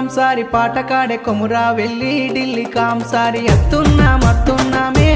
కాంసారి పాటకాడే కొమురా వెళ్ళి Delhi కాంసారి అత్తున్నాం అత్తున్నామే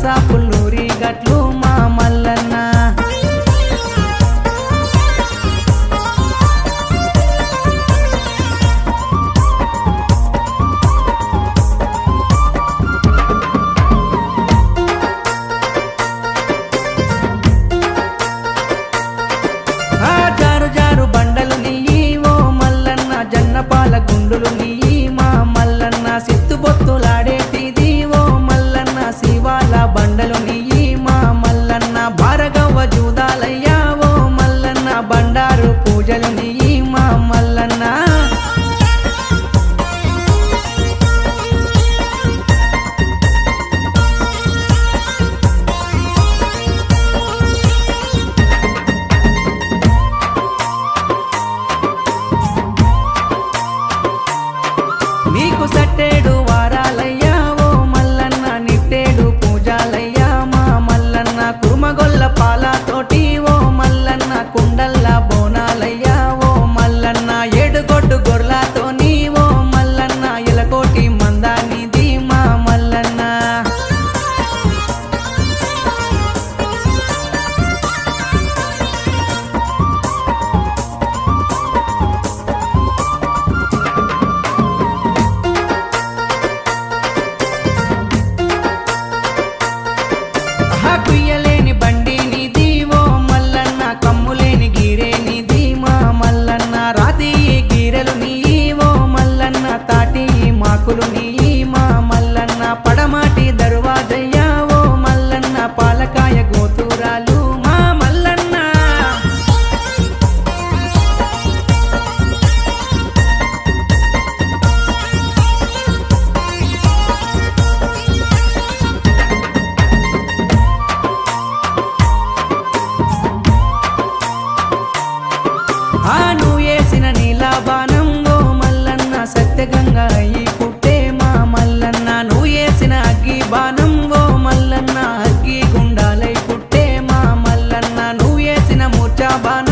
Sa peluri got lu বানায়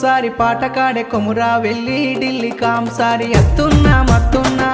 సారి పాట పాటకాడే కొమురా వెళ్ళి ఢిల్లీ కాంసారి అత్తున్నా మత్తున్నా